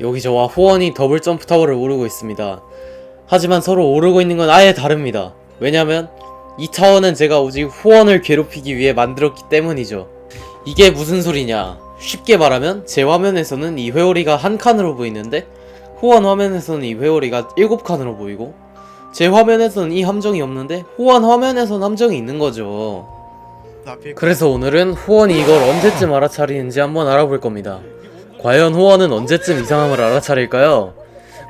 여기 저와 호원이 더블 점프 타워를 오르고 있습니다. 하지만 서로 오르고 있는 건 아예 다릅니다. 왜냐면 이 타워는 제가 오직 호원을 괴롭히기 위해 만들었기 때문이죠. 이게 무슨 소리냐? 쉽게 말하면 제 화면에서는 이 회오리가 한 칸으로 보이는데 호원 화면에서는 이 회오리가 일곱 칸으로 보이고 제 화면에서는 이 함정이 없는데 호원 화면에서는 함정이 있는 거죠. 그래서 오늘은 호원이 이걸 언제쯤 알아차리는지 한번 알아볼 겁니다. 과연 호원은 언제쯤 이상함을 알아차릴까요?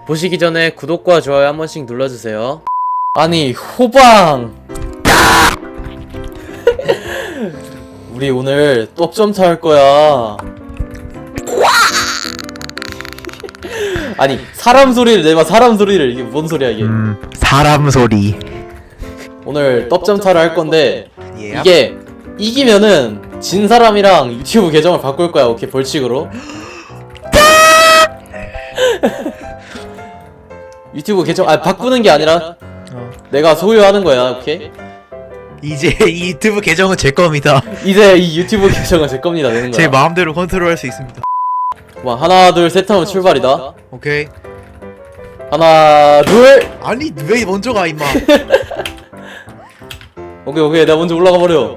보시기 전에 구독과 좋아요 한 번씩 눌러주세요. 아니 호방! 우리 오늘 떡점차 할 거야. 아니 사람 소리를 내봐 사람 소리를 이게 뭔 소리야 이게? 음 사람 소리 오늘 떡점차를 할 건데 예 이게 이기면은 진 사람이랑 유튜브 계정을 바꿀 거야 오케이 벌칙으로 유튜브 계정 아 바꾸는 게 아니라 어. 내가 소유하는 거야 오케이? 이제 이 유튜브 계정은 제 겁니다. 이제 이 유튜브 계정은 제 겁니다 되는 제 거야. 마음대로 컨트롤할 수 있습니다. 뭐 하나 둘 셋 하면 출발이다. 오케이. 하나 둘. 아니 왜 먼저 가 임마? 오케이 오케이. 내가 먼저 올라가 버려.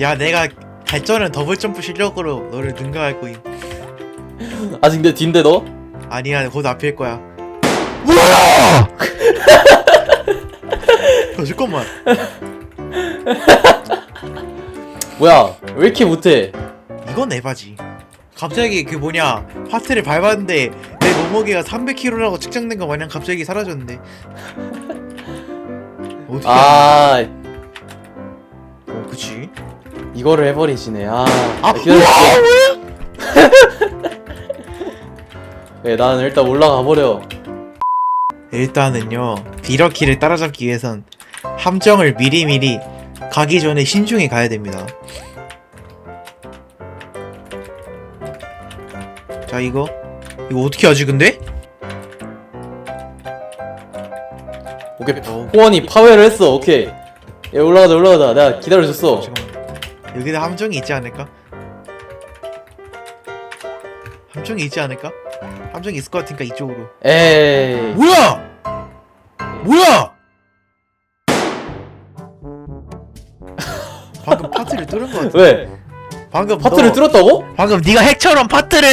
야 내가 발전은 더블 점프 실력으로 너를 능가할 거임 아직 내 뒤인데 너? 아니야 곧 앞일 거야. 뭐야! 어, 잠깐만. 뭐야 왜 이렇게 못해? 이건 에바지. 갑자기 그 뭐냐 하트를 밟았는데 내 몸무게가 300kg라고 측정된 거 마냥 갑자기 사라졌는데 어떻게 아. 어, 그치? 이거를 해버리시네. 아, 아, 기다려줄게 네, 나는 일단 올라가 버려. 일단은요 비러키를 따라잡기 위해선 함정을 미리미리 가기 전에 신중히 가야 됩니다. 자 이거? 이거 어떻게 하지 근데? 오케이. 호원이 파괴를 했어. 오케이. 야 올라가자 올라가자. 내가 기다려줬어. 잠깐만. 여기다 함정이 있지 않을까? 함정이 있지 않을까? 함정이 있을 것 같으니까 이쪽으로. 에이. 뭐야! 뭐야! 방금 파트를 뚫은 것 같아 왜? 방금 파트를 너- 뚫었다고? 방금 네가 핵처럼 파트를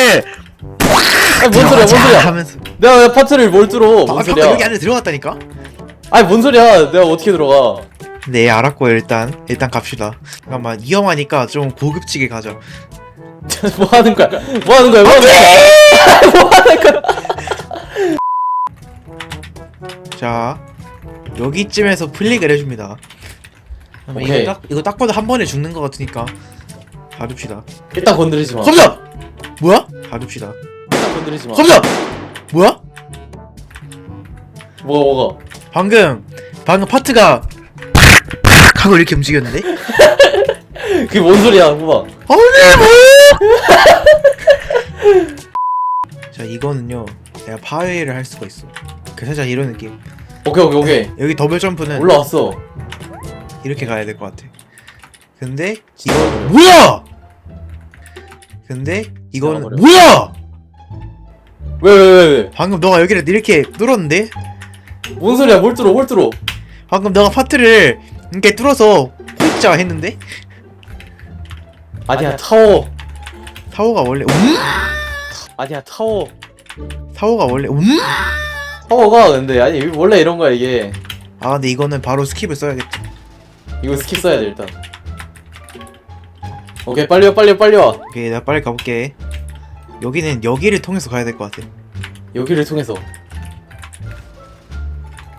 아니 뭔 소리야 뭔 소리야? 하면서. 내가 왜 파트를 뭘 뚫어? 아, 뭔 파트 소리야? 여기 안에 들어갔다니까? 아니 뭔 소리야? 내가 어떻게 들어가? 네 알았고요 일단. 일단 갑시다. 잠깐만 위험하니까 좀 고급지게 가자 뭐 하는 거야 뭐 하는 거야 뭐 하는 거야 뭐 하는 거야 자 여기쯤에서 플릭을 해줍니다 그러면 오케이. 이거 딱 이거 딱 봐도 한 번에 죽는 것 같으니까 가줍시다 일단 건드리지 마 컴자! 뭐야? 가줍시다 일단 건드리지 마 컴자! 뭐야? 뭐가 뭐가 방금 방금 파트가 하고 이렇게 움직였는데? 그게 뭔 소리야 호박 아니 뭐! 자 이거는요 내가 파괴를 할 수가 있어 그 살짝 이런 느낌. 오케이 오케이 오케이. 여기 더블 점프는 올라왔어. 이렇게 가야 될 것 같아. 근데 이거 뭐야! 근데 이거는 나와버려. 뭐야! 왜 왜 왜왜? 방금 너가 여기를 이렇게 뚫었는데? 뭔 소리야? 뭘 뚫어? 뭘 뚫어? 방금 너가 파트를 이렇게 뚫어서 홀자 했는데? 아니야. 타워 타워가 원래 음? 아니야 타워. 타워가 원래 음? 타워가 근데 아니 원래 이런 거야 이게. 아 근데 이거는 바로 스킵을 써야겠다. 이거 스킵 써야 돼 일단. 오케이 빨리 와 빨리 와 빨리 와. 오케이 나 빨리 가볼게. 여기는 여기를 통해서 가야 될 것 같아. 여기를 통해서.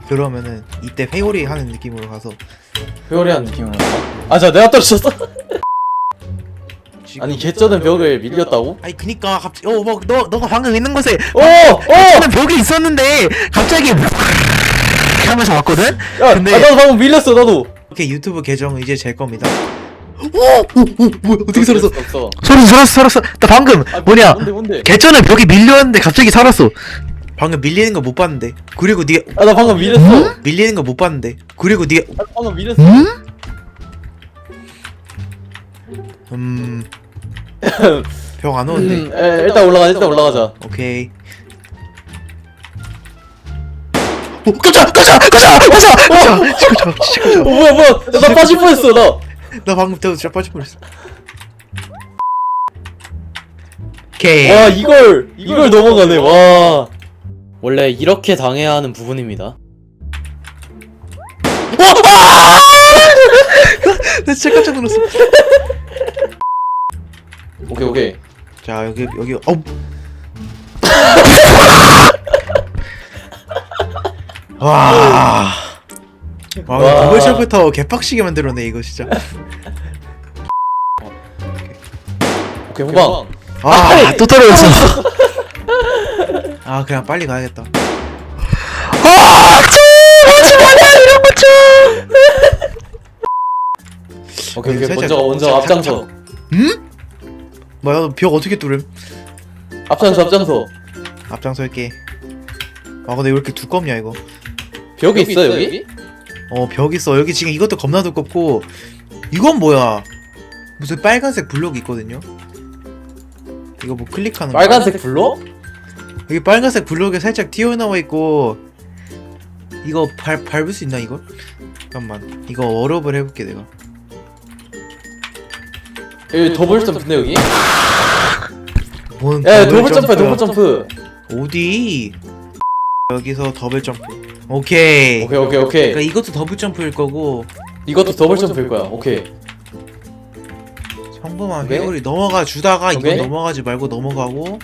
그러면은 이때 회오리 하는 느낌으로 가서. 회오리한 느낌으로. 아자 내가 떨어졌어 지금- 아니 개쩌는 벽을 밀렸다고? 아니 그니까 갑자기 어막너 너가 방금 있는 곳에 오! 오! 는 벽이 있었는데 갑자기 하면서 왔거든? 야 근데- 아, 나도 방금 밀렸어 나도 오케이 유튜브 계정은 이제 제 겁니다 오! 오! 오! 뭐야 어떻게 살았어 없어 소리 살았어 살았어 나 방금 아, 뭐냐 뭔데 뭔데 개천에 벽이 밀렸는데 갑자기 살았어 방금 밀리는 거 못 봤는데 그리고 네가 아 나 방금 밀렸어 밀리는 거 못 봤는데 그리고 네가 나 방금 밀렸어 음 벽안 오는데. 음, 에, 일단 올라가 일단 올라가자. 오케이. 오 가자 가자 가자 가자 가자 가자 진짜 어 뭐야 뭐야. 나, 나 빠질 뻔했어 나. 나 방금 때도 진짜 빠질 뻔했어. 오케이. 와 이걸 이걸 넘어가네 와. 원래 이렇게 당해야 하는 부분입니다. 나 진짜 깜짝 놀랐어 오케이 오케이 자 여기 여기 어 와. 와, 와. 타워 개빡시게 만들었네 이거 진짜. 오케이 후방 아, 또 떨어졌어. 아, 그냥 빨리 가야겠다. 오케이 오케이 살짝- 먼저 먼저 앞장서 뭐야, 너벽 어떻게 뚫음? 앞장서 앞장서 앞장설게. 아, 근데 왜 이렇게 두껍냐 이거? 벽이 있어 여기? 어, 벽 있어. 여기 지금 이것도 겁나 두껍고. 이건 뭐야? 무슨 빨간색 블록이 있거든요. 이거 뭐 클릭하는 거? 빨간색 블록? 여기 빨간색 블록에 살짝 튀어나와 있고 이거 밟, 밟을 수 있나 이거? 잠깐만 이거 워업을 해볼게 내가 여기 더블 점프인데 여기? 뭔 야 더블 점프야. 더블 점프 어디? 여기서 더블 점프 오케이 오케이 오케이 오케이 그러니까 이것도 더블 점프일 거고 이것도 더블 점프일 거야 오케이 평범한 오케이. 회오리 넘어가 주다가 오케이. 넘어가지 말고 넘어가고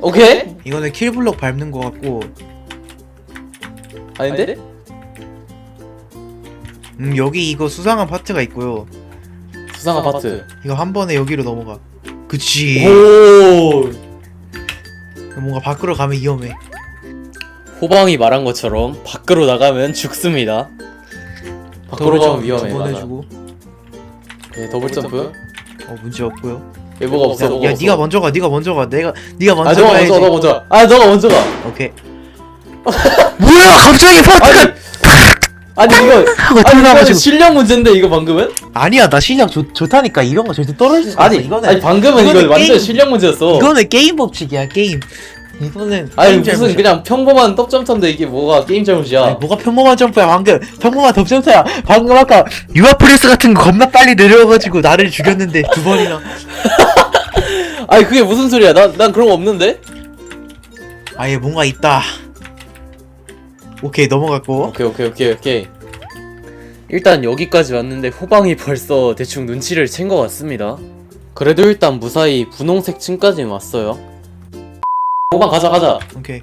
오케이? 이거는 킬블록 밟는 거 같고 아닌데? 음 여기 이거 수상한 파트가 있고요 수상 아파트. 이거 한 번에 여기로 넘어가. 그치. 오! 뭔가 밖으로 가면 위험해. 호방이 말한 것처럼 밖으로 나가면 죽습니다. 밖으로 가면 위험해 맞아. 해주고. 오케이 더블 점프. 어 문제 없고요. 예보가 없어 야, 없어. 네가 먼저 가. 네가 먼저 가. 내가 네가 먼저 아 너가 가야지. 먼저 너 먼저 아 너가 먼저 가. 오케이. 뭐야 갑자기 파트가 아니 아니 이거 하고 아니 이거는 튀어나와가지고. 실력 문제인데 이거 방금은? 아니야 나 실력 좋, 좋다니까. 이런 거 절대 떨어질 수 아니 이거는 아니 방금은 이거 완전 게임- 실력 문제였어. 이거는 게임 법칙이야 게임. 이거는 아니 게임 무슨 잘못이야. 그냥 평범한 떡점터인데 이게 뭐가 게임 잘못이야? 아니, 뭐가 평범한 점프야 방금. 평범한 덕점프야. 방금 아까 유아 프레스 같은 거 겁나 빨리 내려와가지고 나를 죽였는데 두 번이나. 아니 그게 무슨 소리야? 난, 난 그런 거 없는데? 아예 뭔가 있다 오케이 넘어갔고. 오케이 오케이 오케이 오케이. 일단 여기까지 왔는데 후방이 벌써 대충 눈치를 챈 것 같습니다. 그래도 일단 무사히 분홍색 층까지 왔어요. 후방 가자 가자. 오케이.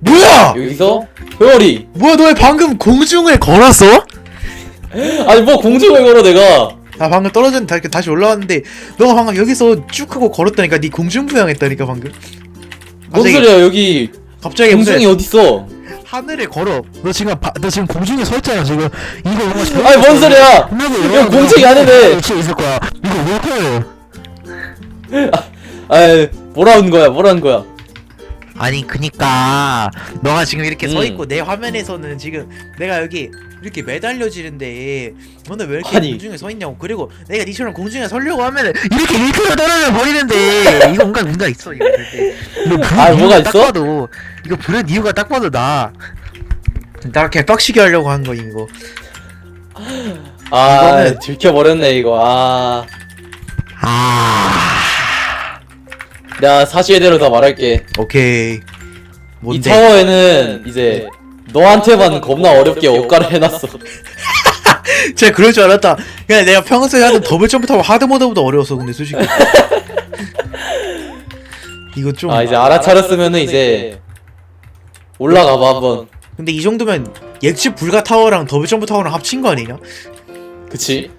뭐야! 여기서? 회오리! 뭐야 너왜 방금 공중을 걸었어? 아니 뭐 공중을 걸어 내가. 나 방금 떨어졌는데 다시- 다시 올라왔는데 너가 방금 여기서 쭉 하고 걸었다니까 네 공중부양했다니까 방금. 뭔 갑자기- 소리야 여기. 갑자기 공중이 무슨 어딨어 하늘에 걸어. 너 지금 바, 너 지금 공중에 서 있잖아 지금. 이거 뭔가 아니 뭔 소리야? 이거 공중이 아니네. 있을 거야? 이거 왜 그래 아이 뭐라는 거야 뭐라는 거야 아니 그니까. 너가 지금 이렇게 서 음. 있고 내 화면에서는 지금 내가 여기 이렇게 매달려지는데 너는 왜 이렇게 아니. 공중에 서 있냐고. 그리고 내가 니처럼 공중에 서려고 하면은 이렇게 밑으로 떨어져 버리는데. 이거 뭔가 뭔가 있어 이거. 절대 이거 부른 아, 이유가 뭐가 딱 있어? 봐도. 이거 부른 이유가 딱 봐도 나. 나 개빡치게 하려고 한 거임 이거. 아 이거는- 들켜버렸네 이거. 아. 아 내가 사실대로 다 말할게. 오케이. 이 뭔데? 타워에는 이제 너한테만 겁나 어렵게 억가를 해놨어. 제가 그럴 줄 알았다. 그냥 내가 평소에 하던 더블 점프 타워 하드 모드보다 어려웠어 근데 솔직히. 이거 좀 아 이제 알아차렸으면은 이제 올라가봐 한번. 근데 이 정도면 예측 불가 타워랑 더블 점프 타워랑 합친 거 아니냐? 그치?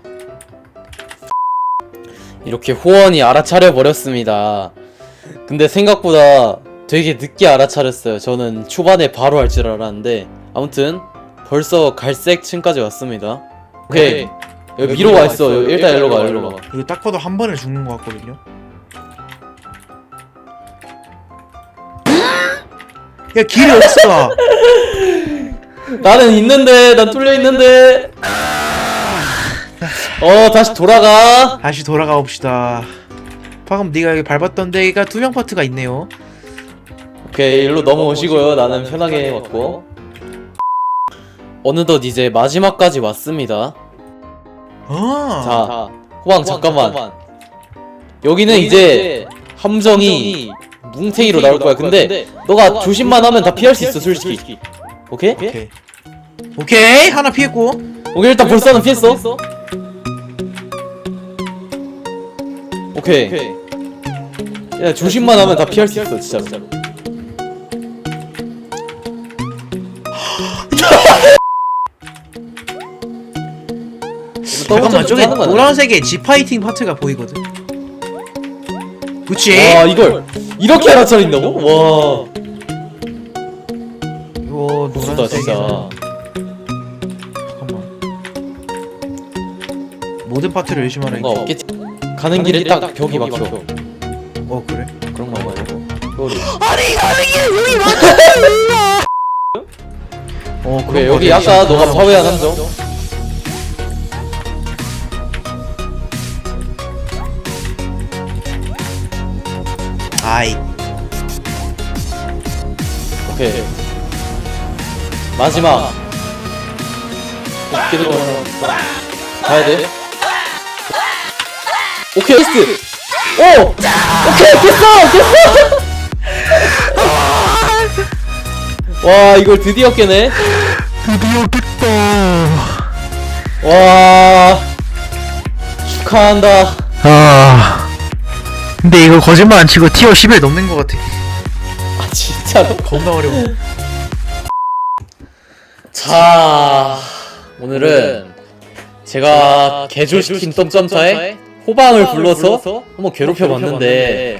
이렇게 호원이 알아차려 버렸습니다 근데 생각보다 되게 늦게 알아차렸어요. 저는 초반에 바로 할 줄 알았는데 아무튼 벌써 갈색 층까지 왔습니다. 오케이. 여기 위로 와 있어. 여기 일단 일로 가 일로 가. 이거 딱 봐도 한 번에 죽는 것 같거든요. 야 길이 없어. 나는 있는데 난 뚫려 있는데. 어 다시 돌아가. 다시 돌아가 봅시다. 방금 네가 여기 밟았던 데가 투명 파트가 있네요. 오케이 일로 넘어오시고요. 나는 편하게 왔고. 어느덧 이제 마지막까지 왔습니다. 아. 자 호방 잠깐만. 여기는 이제 함정이 뭉탱이로 나올 거야. 근데 너가 조심만 하면 다 피할 수 있어 솔직히. 오케이? 오케이? 오케이. 하나 피했고. 오케이 일단 벌써는 피했어. 오케이 야 조심만 하면 다 피할 수 있어 진짜로. 잠깐만 저기 노란색의 지파이팅 파트가 보이거든. 그치? 와 이걸 이렇게 알아차린다고? 와. 이거 고수다 노란색에서 진짜. 잠깐만. 모든 파트를 열심히 하라 뭔가 없겠지? 가는 길에 딱 벽이 막혀 어 그래? 그런 거 말고? 소리. 아니 길에 여기 어 그래 여기 거 아까 너가. 파괴한 함정. 아이. 오케이. 마지막. 어깨를 가야 돼. 오케이 리스트 오! 오케이 됐어 됐어. 와 이걸 드디어 깨네. 드디어 깼다. 와 축하한다. 아 근데 이거 거짓말 안 치고 티어 10을 넘는 것 같아. 아 진짜로? 겁나 어려워. 자 오늘은 제가 개조시킨 똥점차에 호방을 불러서 한번 괴롭혀 봤는데.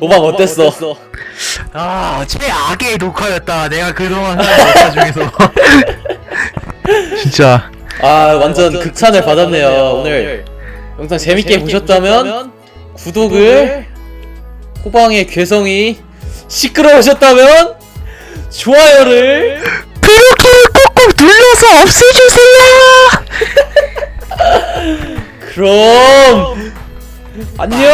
호방 어땠어? 아 최악의 녹화였다. 내가 그동안 한 녹화 중에서. 진짜. 아 완전 극찬을 받았네요 오늘. 영상 재밌게 보셨다면 구독을 호방의 괴성이 시끄러우셨다면 좋아요를 그렇게 꼭꼭 눌러서 없애주세요 그럼! 안녕